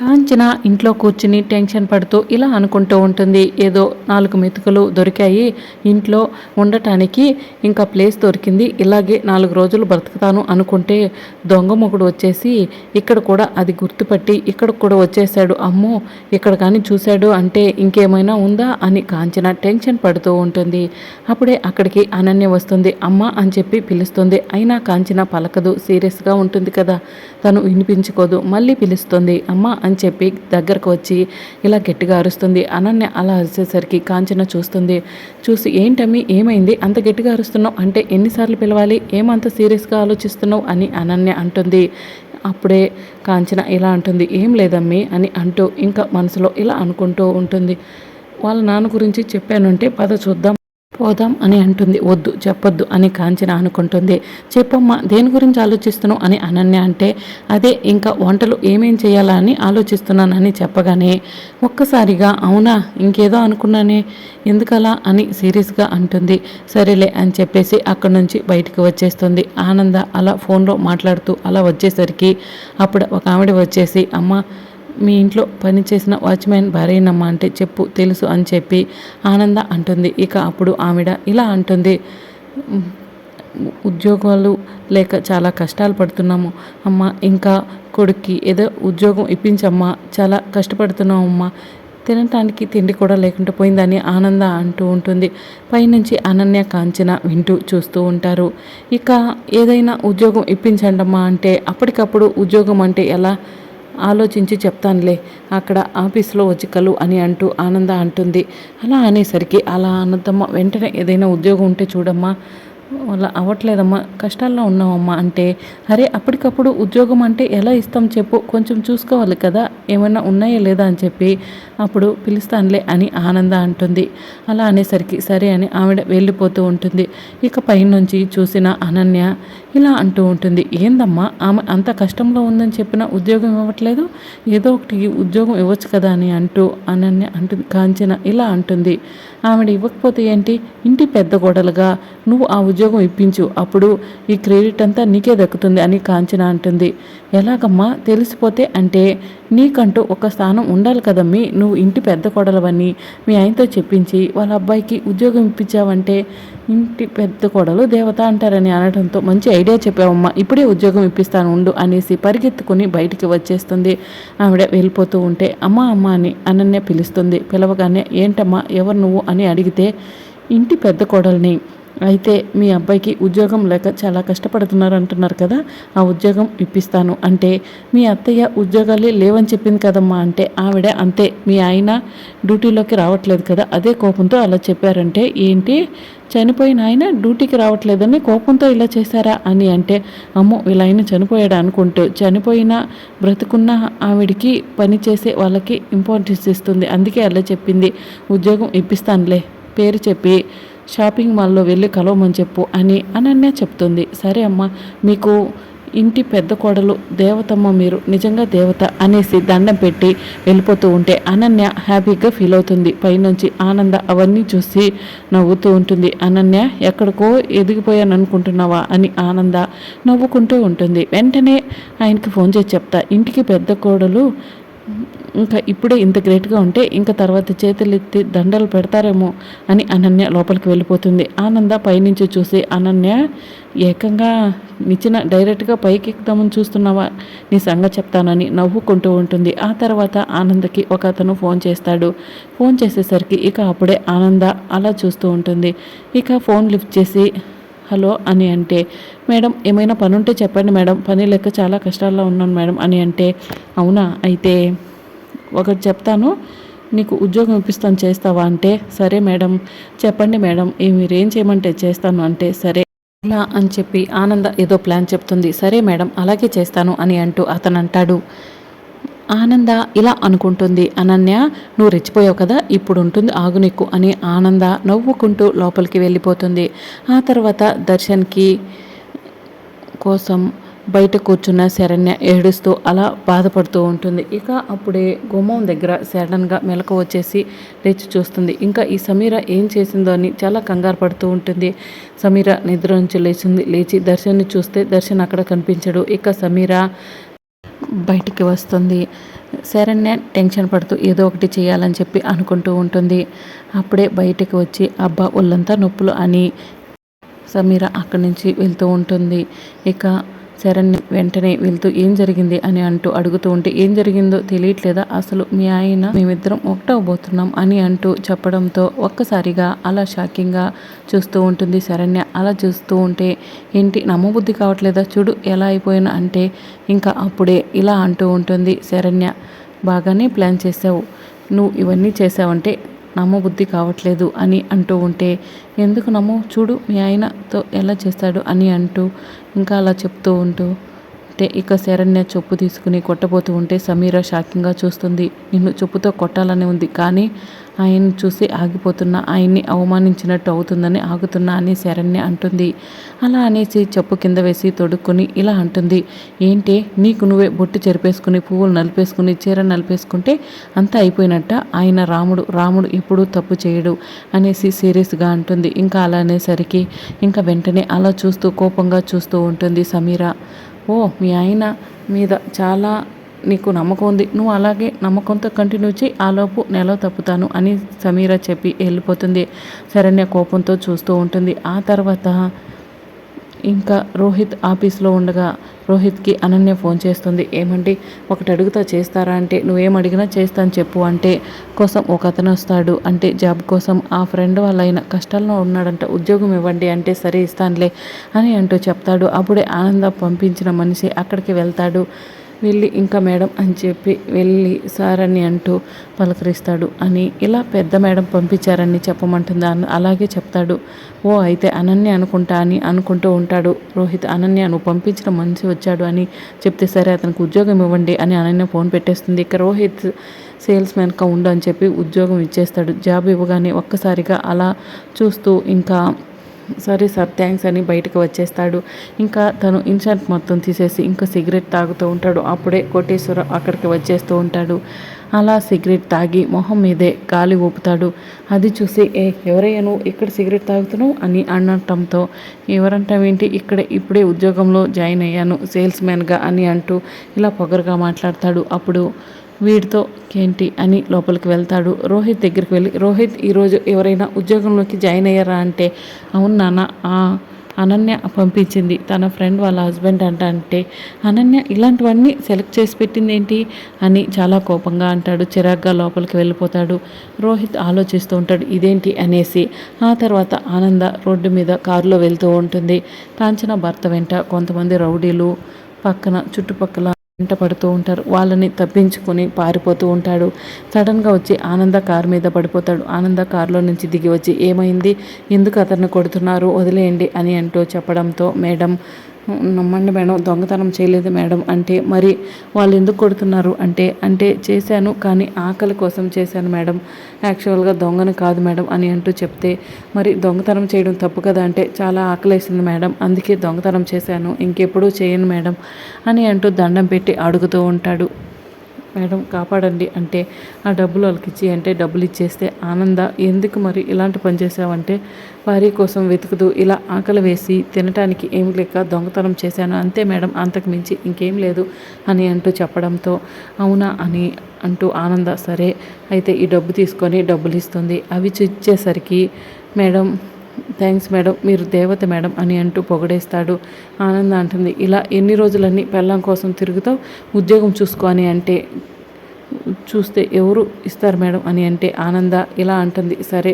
కాంచన ఇంట్లో కూర్చుని టెన్షన్ పడుతూ ఇలా అనుకుంటూ ఉంటుంది. ఏదో నాలుగు మెతుకులు దొరికాయి. ఇంట్లో ఉండటానికి ఇంకా ప్లేస్ దొరికింది. ఇలాగే నాలుగు రోజులు బ్రతుకుతాను అనుకుంటే దొంగ మొగుడు వచ్చేసి ఇక్కడ కూడా అది గుర్తుపట్టి ఇక్కడ కూడా వచ్చేసాడు అమ్మో ఇక్కడ కానీ చూశాడు అంటే ఇంకేమైనా ఉందా అని కాంచన టెన్షన్ పడుతూ ఉంటుంది. అప్పుడే అక్కడికి అనన్య వస్తుంది. అమ్మ అని చెప్పి పిలుస్తుంది. అయినా కాంచన పలకదు. సీరియస్గా ఉంటుంది కదా. తను వినిపించుకోదు. మళ్ళీ పిలుస్తుంది అమ్మ అని చెప్పి దగ్గరకు వచ్చి ఇలా గట్టిగా అరుస్తుంది. అనన్య అలా అరిచేసరికి కాంచన చూస్తుంది. చూసి ఏంటమ్మి ఏమైంది? అంత గట్టిగా అరుస్తున్నావు అంటే ఎన్నిసార్లు పిలవాలి? ఏమంత సీరియస్గా ఆలోచిస్తున్నావు? అని అనన్య అంటుంది. అప్పుడే కాంచన ఇలా అంటుంది ఏం లేదమ్మి అని అంటూ ఇంకా మనసులో ఇలా అనుకుంటూ ఉంటుంది. వాళ్ళ నాన్న గురించి చెప్పానంటే పద చూద్దాం పోదాం అని అంటుంది. వద్దు చెప్పొద్దు అని కాంచన అనుకుంటుంది. చెప్పమ్మా దేని గురించి ఆలోచిస్తున్నావు అని అనన్య అంటే అదే ఇంకా వంటలు ఏమేం చేయాలా అని ఆలోచిస్తున్నానని చెప్పగానే ఒక్కసారిగా అవునా ఇంకేదో అనుకున్నానే ఎందుకలా అని సీరియస్గా అంటుంది. సరేలే అని చెప్పేసి అక్కడి నుంచి బయటికి వచ్చేస్తుంది. ఆనంద అలా ఫోన్లో మాట్లాడుతూ అలా వచ్చేసరికి అప్పుడు ఒక ఆవిడ వచ్చేసి అమ్మ మీ ఇంట్లో పనిచేసిన వాచ్మెన్ భార్యనమ్మ అంటే చెప్పు తెలుసు అని చెప్పి ఆనంద అంటుంది. ఇక అప్పుడు ఆవిడ ఇలా అంటుంది. ఉద్యోగాలు లేక చాలా కష్టాలు పడుతున్నాము అమ్మ. ఇంకా కొడుక్కి ఏదో ఉద్యోగం ఇప్పించమ్మా. చాలా కష్టపడుతున్నాం అమ్మ. తినటానికి తిండి కూడా లేకుండా పోయిందని ఆనంద అంటూ ఉంటుంది. పైనుంచి అనన్య కాంచన వింటూ చూస్తూ ఉంటారు. ఇక ఏదైనా ఉద్యోగం ఇప్పించండమ్మా అంటే అప్పటికప్పుడు ఉద్యోగం అంటే ఎలా? ఆలోచించి చెప్తానులే అక్కడ ఆఫీస్లో వచ్చి కలు అని అంటూ ఆనంద అంటుంది. అలా అనేసరికి అలా ఆనందమ్మ వెంటనే ఏదైనా ఉద్యోగం ఉంటే చూడమ్మా అలా అవ్వట్లేదమ్మా కష్టాల్లో ఉన్నామమ్మా అంటే అరే అప్పటికప్పుడు ఉద్యోగం అంటే ఎలా ఇస్తాం చెప్పు కొంచెం చూసుకోవాలి కదా ఏమైనా ఉన్నాయా లేదా అని చెప్పి అప్పుడు పిలుస్తానులే అని ఆనంద అంటుంది. అలా అనేసరికి సరే అని ఆవిడ వెళ్ళిపోతూ ఉంటుంది. ఇక పైనుంచి చూసిన అనన్య ఇలా అంటూ ఉంటుంది. ఏందమ్మా ఆమె అంత కష్టంలో ఉందని చెప్పిన ఉద్యోగం ఇవ్వట్లేదు? ఏదో ఒకటి ఉద్యోగం ఇవ్వచ్చు కదా అని అంటూ అనన్య అంటుంది కాంచన ఇలా అంటుంది. ఆవిడ ఇవ్వకపోతే ఏంటి? ఇంటి పెద్ద గోడలుగా. నువ్వు ఆ ఉద్యోగం ఇప్పించు. అప్పుడు ఈ క్రెడిట్ అంతా నీకే దక్కుతుంది అని కాంచన అంటుంది. ఎలాగమ్మా? తెలిసిపోతే అంటే నీకంటూ ఒక స్థానం ఉండాలి కదమ్మీ నువ్వు ఇంటి పెద్ద కొడలవని మీ ఆయనతో చెప్పించి వాళ్ళ అబ్బాయికి ఉద్యోగం ఇప్పించావంటే ఇంటి పెద్ద కొడలు దేవత అంటారని అనడంతో మంచి ఐడియా చెప్పావమ్మ ఇప్పుడే ఉద్యోగం ఇప్పిస్తాను ఉండు అనేసి పరిగెత్తుకుని బయటికి వచ్చేస్తుంది. ఆవిడ వెళ్ళిపోతూ ఉంటే అమ్మ అమ్మ అని అనన్య పిలుస్తుంది. పిలవగానే ఏంటమ్మా ఎవరు నువ్వు? అని అడిగితే ఇంటి పెద్ద కోడల్ని. అయితే మీ అబ్బాయికి ఉద్యోగం లేక చాలా కష్టపడుతున్నారు అంటున్నారు కదా ఆ ఉద్యోగం ఇప్పిస్తాను. అంటే మీ అత్తయ్య ఉద్యోగాలే లేవని చెప్పింది కదమ్మా అంటే ఆవిడ అంతే. మీ ఆయన డ్యూటీలోకి రావట్లేదు కదా అదే కోపంతో అలా చెప్పారంటే ఏంటి? చనిపోయిన ఆయన డ్యూటీకి రావట్లేదని కోపంతో ఇలా చేశారా అని అంటే అమ్మో ఇలా ఆయన చనిపోయాడు అనుకుంటూ చనిపోయిన బ్రతుకున్న ఆవిడికి పని చేసే వాళ్ళకి ఇంపార్టెన్స్ ఇస్తుంది. అందుకే అలా చెప్పింది. ఉద్యోగం ఇప్పిస్తానులే పేరు చెప్పి షాపింగ్ మాల్లో వెళ్ళి కలవమని చెప్పు అని అనన్య చెప్తుంది. సరే అమ్మ మీకు ఇంటి పెద్ద కోడలు దేవతమ్మ మీరు నిజంగా దేవత అనేసి దండం పెట్టి వెళ్ళిపోతూ ఉంటే అనన్య హ్యాపీగా ఫీల్ అవుతుంది. పైనుంచి ఆనంద అవన్నీ చూసి నవ్వుతూ ఉంటుంది. అనన్య ఎక్కడికో ఎదిగిపోయాను అనుకుంటున్నావా అని ఆనంద నవ్వుకుంటూ ఉంటుంది. వెంటనే ఆయనకి ఫోన్ చేసి చెప్తా ఇంటికి పెద్ద కోడలు ఇంకా ఇప్పుడే ఇంత గ్రేట్గా ఉంటే ఇంకా తర్వాత చేతులు ఎత్తి దండలు పెడతారేమో అని అనన్య లోపలికి వెళ్ళిపోతుంది. ఆనంద పైనుంచి చూసి అనన్య ఏకంగా నిచ్చిన డైరెక్ట్గా పైకి ఎక్కుదామని చూస్తున్నావా? నీ సంగతి చెప్తానని నవ్వుకుంటూ ఉంటుంది. ఆ తర్వాత ఆనందకి ఒక అతను ఫోన్ చేస్తాడు. ఫోన్ చేసేసరికి ఇక అప్పుడే ఆనంద అలా చూస్తూ ఉంటుంది. ఇక ఫోన్ లిఫ్ట్ చేసి హలో అని అంటే మేడం ఏమైనా పని ఉంటే చెప్పండి మేడం. పని లెక్క చాలా కష్టాల్లో ఉన్నాను మేడం అని అంటే అవునా? అయితే ఒకటి చెప్తాను నీకు ఉద్యోగం ఇప్పిస్తాను చేస్తావా అంటే సరే మేడం చెప్పండి మేడం మీరేం చేయమంటే చేస్తాను అంటే సరే ఇలా అని చెప్పి ఆనంద ఏదో ప్లాన్ చెప్తుంది. సరే మేడం అలాగే చేస్తాను అని అంటూ అతను అంటాడు. ఆనంద ఇలా అనుకుంటుంది అనన్య నువ్వు రెచ్చిపోయావు కదా ఇప్పుడు ఉంటుంది ఆగు నీకు అని ఆనంద నవ్వుకుంటూ లోపలికి వెళ్ళిపోతుంది. ఆ తర్వాత దర్శన్కి కోసం బయట కూర్చున్న శరణ్య ఏడుస్తూ అలా బాధపడుతూ ఉంటుంది. ఇక అప్పుడే గుమ్మం దగ్గర సడన్గా మెలకు వచ్చేసి లేచి చూస్తుంది. ఇంకా ఈ సమీర ఏం చేసిందో అని చాలా కంగారు పడుతూ ఉంటుంది. సమీర నిద్ర నుంచి లేచింది. లేచి దర్శన్ని చూస్తే దర్శన్ అక్కడ కనిపించడు. ఇక సమీర బయటికి వస్తుంది. శరణ్య టెన్షన్ పడుతూ ఏదో ఒకటి చేయాలని చెప్పి అనుకుంటూ ఉంటుంది. అప్పుడే బయటికి వచ్చి అబ్బా ఒళ్ళంతా నొప్పులు అని సమీర అక్కడి నుంచి వెళ్తూ ఉంటుంది. ఇక శరణ్ వెంటనే వెళ్తూ ఏం జరిగింది అని అంటూ అడుగుతూ ఉంటే ఏం జరిగిందో తెలియట్లేదా? అసలు మీ ఆయన మేమిద్దరం ఒకటవబోతున్నాం అని అంటూ చెప్పడంతో ఒక్కసారిగా అలా షాకింగ్గా చూస్తూ ఉంటుంది శరణ్య. అలా చూస్తూ ఉంటే ఏంటి నమ్మబుద్ధి కావట్లేదా? చూడు ఎలా అయిపోయినా అంటే ఇంకా అప్పుడే ఇలా అంటూ ఉంటుంది శరణ్య. బాగానే ప్లాన్ చేసావు నువ్వు ఇవన్నీ చేసావంటే నమ్మబుద్ధి కావట్లేదు అని అంటూ ఉంటే ఎందుకు నమ్ము? చూడు మీ ఆయనతో ఎలా చేస్తాడు అని అంటూ ఇంకా అలా చెప్తూ ఉంటూ అంటే ఇక శరణ్య చెప్పు తీసుకుని కొట్టబోతూ ఉంటే సమీర షాకింగ్గా చూస్తుంది. నిన్ను చెప్పుతో కొట్టాలని ఉంది కానీ ఆయన్ని చూసి ఆగిపోతున్న ఆయన్ని అవమానించినట్టు అవుతుందని ఆగుతున్నా అని శరణ్య అంటుంది. అలా అనేసి చెప్పు కింద వేసి తొడుక్కొని ఇలా అంటుంది. ఏంటి నీకు నువ్వే బొట్టు చెరిపేసుకుని పువ్వులు నలిపేసుకుని చీర నలిపేసుకుంటే అంతా అయిపోయినట్ట? ఆయన రాముడు రాముడు ఎప్పుడూ తప్పు చేయడు అనేసి సీరియస్గా అంటుంది. ఇంకా అలా అనేసరికి ఇంకా వెంటనే అలా చూస్తూ కోపంగా చూస్తూ ఉంటుంది సమీర. ఓ మీ ఆయన మీద చాలా నీకు నమ్మకం ఉంది. నువ్వు అలాగే నమ్మకంతో కంటిన్యూ చేయి. ఆలోపు నెల తప్పుతాను అని సమీర చెప్పి వెళ్ళిపోతుంది. శరణ్య కోపంతో చూస్తూ ఉంటుంది. ఆ తర్వాత ఇంకా రోహిత్ ఆఫీస్లో ఉండగా రోహిత్కి అనన్య ఫోన్ చేస్తుంది. ఏమండి? ఒకటి అడుగుతా చేస్తారా అంటే నువ్వేం అడిగినా చేస్తాను చెప్పు అంటే కోసం ఒక అతను వస్తాడు అంటే జాబ్ కోసం ఆ ఫ్రెండ్ వాళ్ళ కష్టాల్లో ఉన్నాడంట ఉద్యోగం ఇవ్వండి అంటే సరే ఇస్తానులే అని అంటూ చెప్తాడు. అప్పుడే ఆనంద పంపించిన మనిషి అక్కడికి వెళ్తాడు. వెళ్ళి ఇంకా మేడం అని చెప్పి వెళ్ళి సార్ అని అంటూ పలకరిస్తాడు. అని ఇలా పెద్ద మేడం పంపించారని చెప్పమంటుంది? అలాగే చెప్తాడు. ఓ అయితే అనన్య అనుకుంటా అని అనుకుంటూ ఉంటాడు. రోహిత్ అనన్య నువ్వు పంపించిన మనిషి వచ్చాడు అని చెప్తే సరే అతనికి ఉద్యోగం ఇవ్వండి అని అనన్య ఫోన్ పెట్టేస్తుంది. ఇక రోహిత్ సేల్స్ మ్యాన్గా ఉండు అని చెప్పి ఉద్యోగం ఇచ్చేస్తాడు. జాబ్ ఇవ్వగానే ఒక్కసారిగా అలా చూస్తూ ఇంకా సరే సార్ థ్యాంక్స్ అని బయటకు వచ్చేస్తాడు. ఇంకా తను ఇన్సెంట్ మొత్తం తీసేసి ఇంకా సిగరెట్ తాగుతూ ఉంటాడు. అప్పుడే కోటేశ్వర అక్కడికి వచ్చేస్తూ ఉంటాడు. అలా సిగరెట్ తాగి మొహం మీదే గాలి ఊపుతాడు. అది చూసి ఏ ఎవరయ్యా నువ్వు? ఇక్కడ సిగరెట్ తాగుతున్నావు? అని అనటంతో ఎవరంటావేంటి? ఇక్కడ ఇప్పుడే ఉద్యోగంలో జాయిన్ అయ్యాను సేల్స్ మ్యాన్గా అని అంటూ ఇలా పొగరుగా మాట్లాడతాడు. అప్పుడు వీడితో ఏంటి అని లోపలికి వెళ్తాడు. రోహిత్ దగ్గరికి వెళ్ళి రోహిత్ ఈరోజు ఎవరైనా ఉద్యోగంలోకి జాయిన్ అయ్యారా? అంటే అవును నాన్న అనన్య పంపించింది. తన ఫ్రెండ్ వాళ్ళ హస్బెండ్ అంట అంటే అనన్య ఇలాంటివన్నీ సెలెక్ట్ చేసి పెట్టింది ఏంటి అని చాలా కోపంగా అంటాడు. చిరాగ్గా లోపలికి వెళ్ళిపోతాడు. రోహిత్ ఆలోచిస్తూ ఉంటాడు ఇదేంటి? అనేసి. ఆ తర్వాత ఆనంద రోడ్డు మీద కారులో వెళ్తూ ఉంటుంది. కాంచన భర్త వెంట కొంతమంది రౌడీలు పక్కన చుట్టుపక్కల వెంట పడుతూ ఉంటారు వాళ్ళని తప్పించుకొని పారిపోతూ ఉంటాడు. సడన్గా వచ్చి ఆనంద కారు మీద పడిపోతాడు. ఆనంద కారులో నుంచి దిగి వచ్చి ఏమైంది? ఎందుకు అతన్ని కొడుతున్నారు? వదిలేయండి అని అంటూ చెప్పడంతో మేడం నమ్మండి మేడం దొంగతనం చేయలేదు మేడం అంటే మరి వాళ్ళు ఎందుకు కొడుతున్నారు అంటే అంటే చేశాను కానీ ఆకలి కోసం చేశాను మేడం. యాక్చువల్గా దొంగను కాదు మేడం అని అంటూ చెప్తే మరి దొంగతనం చేయడం తప్పు కదా అంటే చాలా ఆకలేసింది మేడం. అందుకే దొంగతనం చేశాను ఇంకెప్పుడూ చేయను మేడం అని అంటూ దండం పెట్టి అడుగుతూ ఉంటాడు. మేడం కాపాడండి అంటే ఆ డబ్బులు వాళ్ళకి ఇచ్చి అంటే డబ్బులు ఇచ్చేస్తే ఆనంద ఎందుకు మరి ఇలాంటి పని చేసావంటే భార్య కోసం వెతుకుదు ఇలా ఆకలి వేసి తినటానికి ఏమి లేక దొంగతనం చేశాను. అంతే మేడం అంతకుమించి ఇంకేం లేదు అని అంటూ చెప్పడంతో అవునా అని అంటూ ఆనంద సరే అయితే ఈ డబ్బు తీసుకొని డబ్బులు ఇస్తుంది. అవి చూచేసరికి మేడం థ్యాంక్స్ మేడం మీరు దేవత మేడం అని అంటూ పొగడేస్తాడు. ఆనంద అంటుంది ఇలా ఎన్ని రోజులన్నీ పెళ్ళం కోసం తిరుగుతావు? ఉద్యోగం చూసుకో అని అంటే చూస్తే ఎవరు ఇస్తారు మేడం అని అంటే ఆనంద ఇలా అంటుంది సరే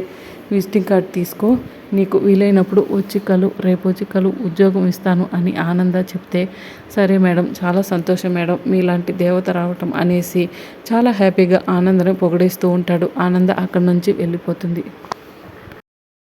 విజిటింగ్ కార్డ్ తీసుకో నీకు వీలైనప్పుడు వచ్చి కలు రేపు వచ్చి కలు ఉద్యోగం ఇస్తాను అని ఆనంద చెప్తే సరే మేడం చాలా సంతోషం మేడం మీలాంటి దేవత రావటం అనేసి చాలా హ్యాపీగా ఆనందని పొగడేస్తూ ఉంటాడు. ఆనంద అక్కడి నుంచి వెళ్ళిపోతుంది.